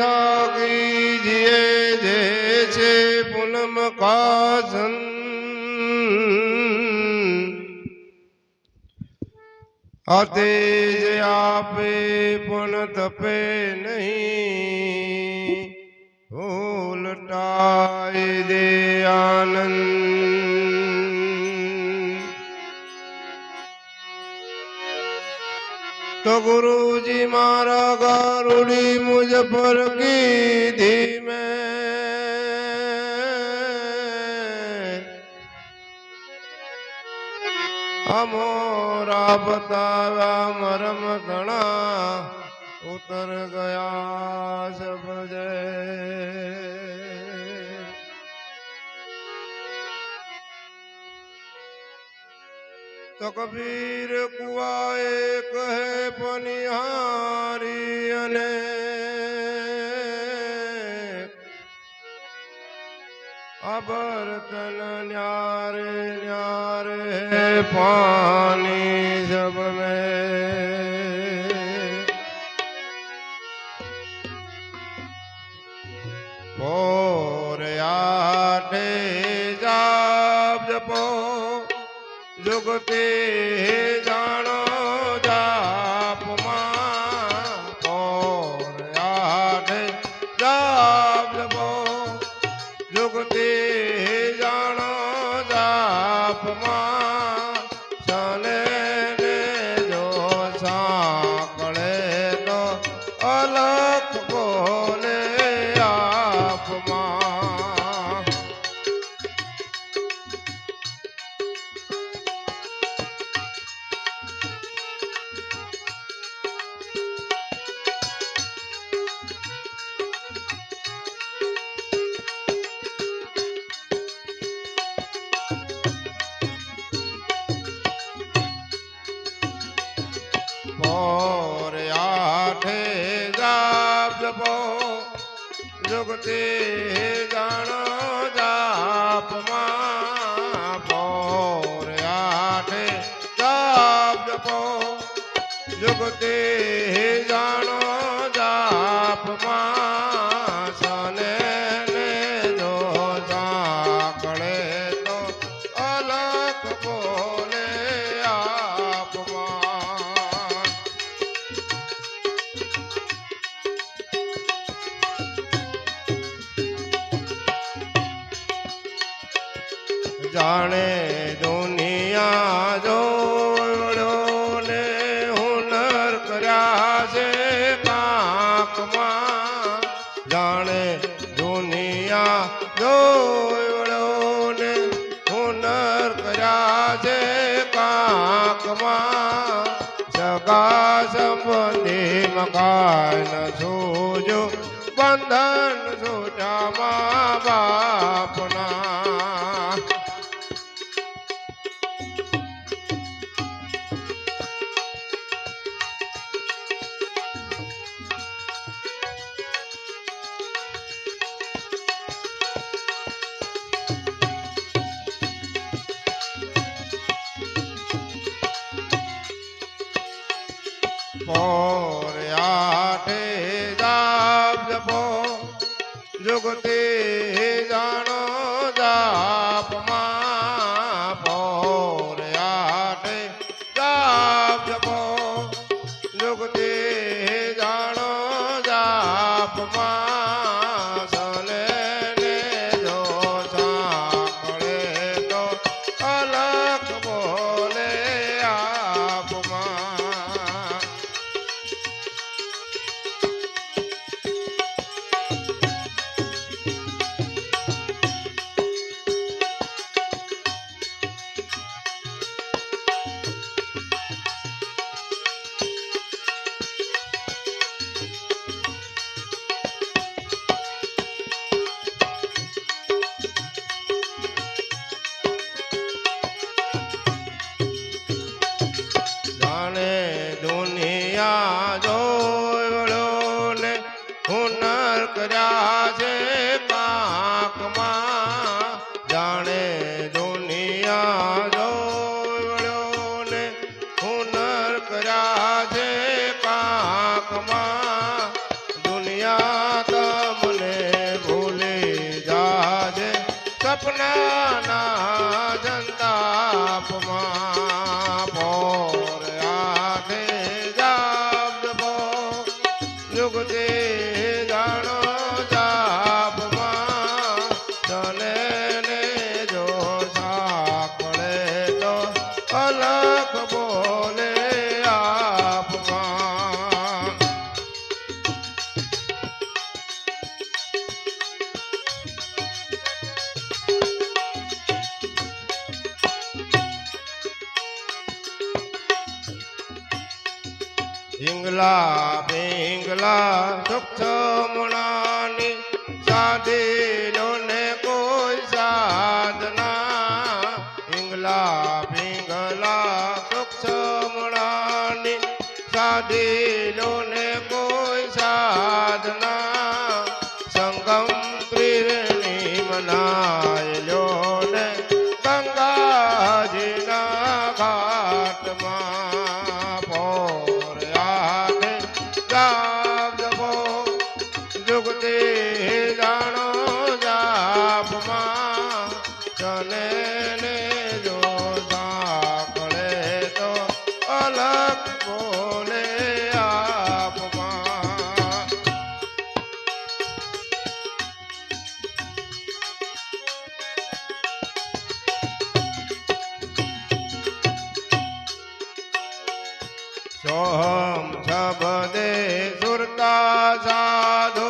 સાગી જીએ જે છે પૂનમ કાજન. જે આપે પણ તપે નહીં. ઉલટાય દે આનંદ. તો ગુરુજી મારા ગારુડી મુझ પર કીધી મેં અમોરા બતાવ્યા મરમ તણા ઉતર ગયા સબજે તો કબીર કુવાએ કહે પનિહારી અને અબરતન ન્યારે ન્યારે પાણી જબ મેં. પોર જુગતે જાણો જુગતે જાણો જાપમાં પોર આઠે જાપ જપો. જુગતે જાણો જાણે દુનિયા જોડ્યો ને હુનર કર્યા છે કાકમાં જાણે દુનિયા જોડ્યો ને હુનર કર્યા છે કાકમાં સગા સંબંધી મકાન સૂજો બંધન છૂટા મા બાપના પોર આઠે જાપ જપો જુગતે દુનિયા જોયો ને હુનર કર્યા છે પાકમાં જાણે દુનિયા જોયો ને હુનર કર્યા છે પાકમાં હિંગલા ભીંગલા સુખમણાની સાધીનો ને કોઈ સાધના. હિંગલા ભીંગલા સુખમણાની સાધીનો ને કોઈ સાધના. સંગમ પ્રેરણી મનાયલો ને ગંગાજીના ઘાટમાં સોહમ સબદે સુરતા સાધુ.